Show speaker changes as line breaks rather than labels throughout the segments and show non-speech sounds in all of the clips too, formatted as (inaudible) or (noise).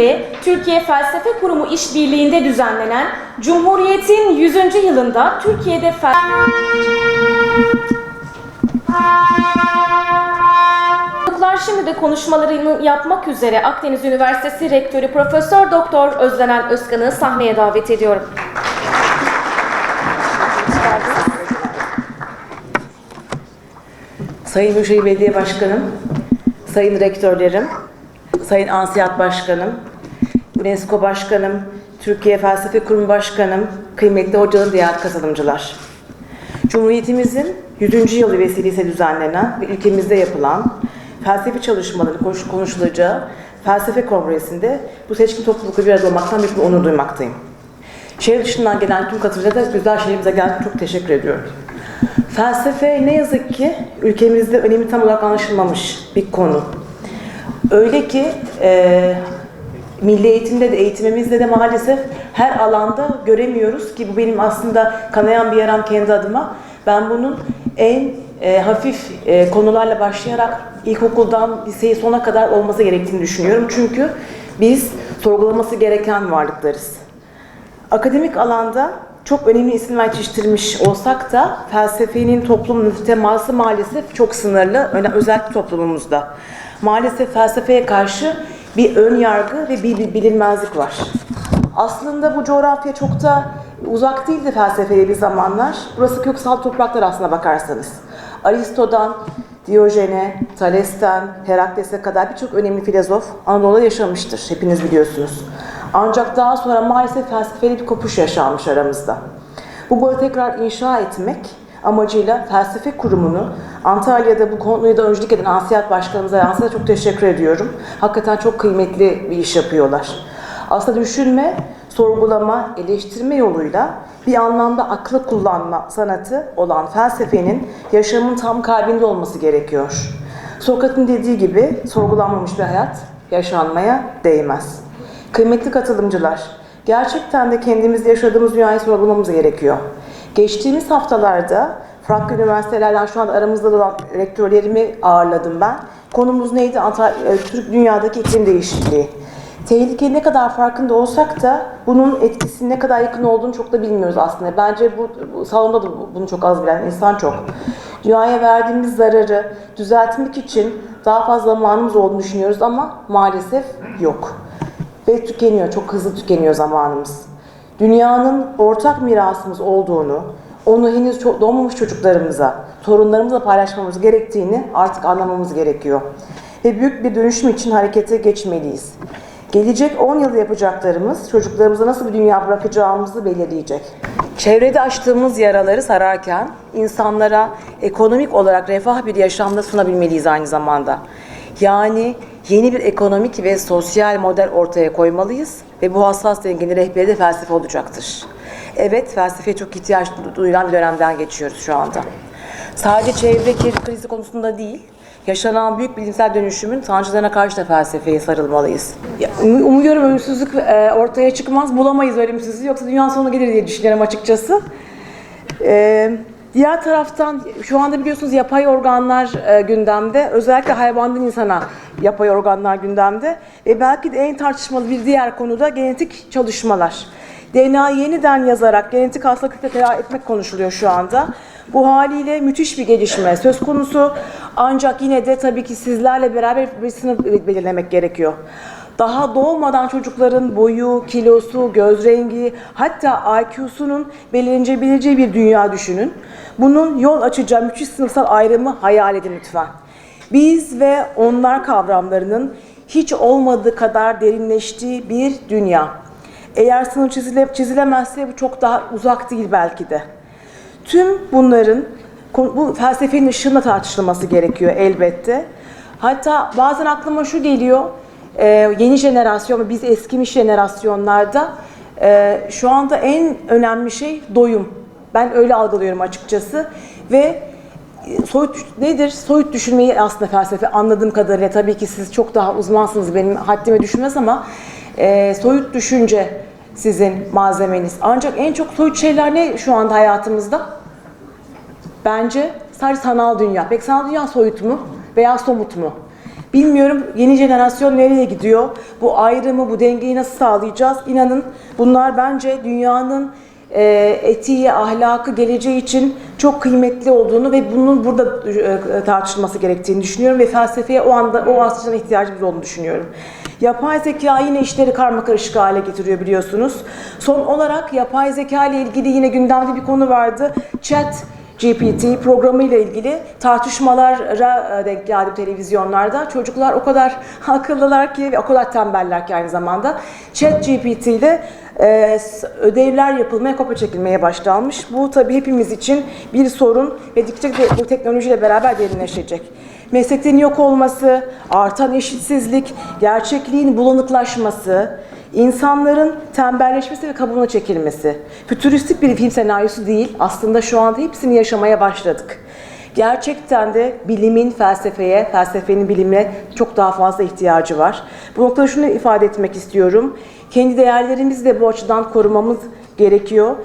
ile Türkiye Felsefe Kurumu işbirliğinde düzenlenen Cumhuriyet'in 100. yılında Türkiye'de fel... Şimdi de konuşmalarını yapmak üzere Akdeniz Üniversitesi Rektörü Profesör Doktor Özlenen Özkan'ı sahneye davet ediyorum.
Sayın Büyükşehir Belediye Başkanım, Sayın Rektörlerim, Sayın Ansiyat Başkanım, UNESCO Başkanım, Türkiye Felsefe Kurumu Başkanım, kıymetli hocalarım, değerli katılımcılar. Cumhuriyetimizin 100. yılı vesilesiyle düzenlenen ve ülkemizde yapılan felsefi çalışmaların konuş- konuşulacağı felsefe kongresinde bu seçkin toplulukla bir arada olmaktan büyük bir onur duymaktayım. Şehir dışından gelen tüm katılımcılara da güzel şehrimize geldiğiniz çok teşekkür ediyorum. Felsefe ne yazık ki ülkemizde önemi tam olarak anlaşılmamış bir konu. Öyle ki e, milli eğitimde de eğitimimizde de maalesef her alanda göremiyoruz ki bu benim aslında kanayan bir yaram kendi adıma. Ben bunun en e, hafif e, konularla başlayarak ilkokuldan liseyi sona kadar olması gerektiğini düşünüyorum. Çünkü biz sorgulaması gereken varlıklarız. Akademik alanda çok önemli isimler yetiştirmiş olsak da felsefenin toplumun teması maalesef çok sınırlı, özellikle toplumumuzda. Maalesef felsefeye karşı bir ön yargı ve bir, bilinmezlik var. Aslında bu coğrafya çok da uzak değildi felsefeye bir zamanlar. Burası köksal topraklar aslına bakarsanız. Aristo'dan Diyojen'e, Thales'ten, Herakles'e kadar birçok önemli filozof Anadolu'da yaşamıştır. Hepiniz biliyorsunuz. Ancak daha sonra maalesef felsefeli bir kopuş yaşanmış aramızda. Bu bağı tekrar inşa etmek amacıyla felsefe kurumunu Antalya'da bu konuyu da öncülük eden Ansiyat Başkanımıza Yansı'da çok teşekkür ediyorum. Hakikaten çok kıymetli bir iş yapıyorlar. Aslında düşünme, sorgulama, eleştirme yoluyla bir anlamda aklı kullanma sanatı olan felsefenin yaşamın tam kalbinde olması gerekiyor. Sokrat'ın dediği gibi sorgulanmamış bir hayat yaşanmaya değmez. Kıymetli katılımcılar, gerçekten de kendimizde yaşadığımız dünyayı sorgulamamız gerekiyor. Geçtiğimiz haftalarda farklı üniversitelerden şu anda aramızda olan rektörlerimi ağırladım ben. Konumuz neydi? Antal- e, Türk dünyadaki iklim değişikliği. Tehlike ne kadar farkında olsak da bunun etkisinin ne kadar yakın olduğunu çok da bilmiyoruz aslında. Bence bu, bu salonda da bu- bunu çok az bilen insan çok. Dünyaya verdiğimiz zararı düzeltmek için daha fazla zamanımız olduğunu düşünüyoruz ama maalesef yok. Ve tükeniyor, çok hızlı tükeniyor zamanımız. Dünyanın ortak mirasımız olduğunu, onu henüz çok doğmamış çocuklarımıza, torunlarımızla paylaşmamız gerektiğini artık anlamamız gerekiyor. Ve büyük bir dönüşüm için harekete geçmeliyiz. Gelecek 10 yılda yapacaklarımız çocuklarımıza nasıl bir dünya bırakacağımızı belirleyecek. Çevrede açtığımız yaraları sararken insanlara ekonomik olarak refah bir yaşamda sunabilmeliyiz aynı zamanda. Yani yeni bir ekonomik ve sosyal model ortaya koymalıyız ve bu hassas dengenin rehberi de felsefe olacaktır. Evet, felsefeye çok ihtiyaç duyulan bir dönemden geçiyoruz şu anda. Sadece çevre krizi konusunda değil, yaşanan büyük bilimsel dönüşümün sancılarına karşı da felsefeye sarılmalıyız. Um- umuyorum ölümsüzlük e, ortaya çıkmaz, bulamayız ölümsüzlüğü yoksa dünya sonu gelir diye düşünüyorum açıkçası. Ee, diğer taraftan şu anda biliyorsunuz yapay organlar e, gündemde. Özellikle hayvandan insana yapay organlar gündemde. Ve belki de en tartışmalı bir diğer konu da genetik çalışmalar. DNA'yı yeniden yazarak genetik hastalıkla tedavi etmek konuşuluyor şu anda. Bu haliyle müthiş bir gelişme söz konusu. Ancak yine de tabii ki sizlerle beraber bir sınır belirlemek gerekiyor. Daha doğmadan çocukların boyu, kilosu, göz rengi, hatta IQ'sunun belirlenebileceği bir dünya düşünün. Bunun yol açacağı müthiş sınıfsal ayrımı hayal edin lütfen. Biz ve onlar kavramlarının hiç olmadığı kadar derinleştiği bir dünya. Eğer sınır çizile, çizilemezse bu çok daha uzak değil belki de. Tüm bunların bu felsefenin ışığında tartışılması gerekiyor elbette. Hatta bazen aklıma şu geliyor, e, yeni jenerasyon, biz eskimiş jenerasyonlarda e, şu anda en önemli şey doyum. Ben öyle algılıyorum açıkçası ve e, soyut nedir? Soyut düşünmeyi aslında felsefe anladığım kadarıyla tabii ki siz çok daha uzmansınız benim haddime düşmez ama e, soyut düşünce sizin malzemeniz. Ancak en çok soyut şeyler ne şu anda hayatımızda? Bence sadece sanal dünya. Peki sanal dünya soyut mu veya somut mu? Bilmiyorum yeni jenerasyon nereye gidiyor? Bu ayrımı, bu dengeyi nasıl sağlayacağız? İnanın bunlar bence dünyanın e, etiği, ahlakı, geleceği için çok kıymetli olduğunu ve bunun burada e, tartışılması gerektiğini düşünüyorum ve felsefeye o anda o aslında ihtiyacımız olduğunu düşünüyorum. Yapay zeka yine işleri karma karışık hale getiriyor biliyorsunuz. Son olarak yapay zeka ile ilgili yine gündemde bir konu vardı. Chat GPT programı ile ilgili tartışmalara e, denk geldim televizyonlarda. Çocuklar o kadar (laughs) akıllılar ki ve o kadar tembeller ki aynı zamanda. Chat GPT ile e, s- ödevler yapılmaya, kopya çekilmeye başlanmış. Bu tabii hepimiz için bir sorun ve gittikçe de bu teknolojiyle beraber derinleşecek. Mesleklerin yok olması, artan eşitsizlik, gerçekliğin bulanıklaşması, insanların tembelleşmesi ve kabuğuna çekilmesi. Fütüristik bir film senaryosu değil, aslında şu anda hepsini yaşamaya başladık. Gerçekten de bilimin felsefeye, felsefenin bilime çok daha fazla ihtiyacı var. Bu noktada şunu ifade etmek istiyorum. Kendi değerlerimizi de bu açıdan korumamız gerekiyor.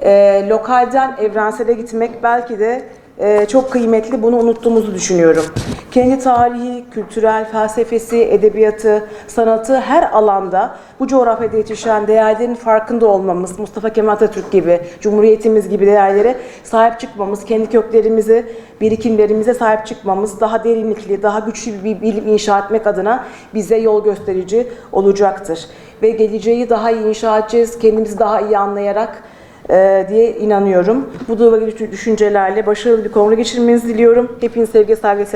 Ee, lokalden evrensele gitmek belki de e, çok kıymetli. Bunu unuttuğumuzu düşünüyorum. Kendi tarihi, kültürel, felsefesi, edebiyatı, sanatı her alanda bu coğrafyada yetişen değerlerin farkında olmamız, Mustafa Kemal Atatürk gibi, Cumhuriyetimiz gibi değerlere sahip çıkmamız, kendi köklerimizi, birikimlerimize sahip çıkmamız, daha derinlikli, daha güçlü bir bilim inşa etmek adına bize yol gösterici olacaktır. Ve geleceği daha iyi inşa edeceğiz, kendimizi daha iyi anlayarak diye inanıyorum. Bu duygu düşüncelerle başarılı bir kongre geçirmenizi diliyorum. Hepiniz sevgi, saygı,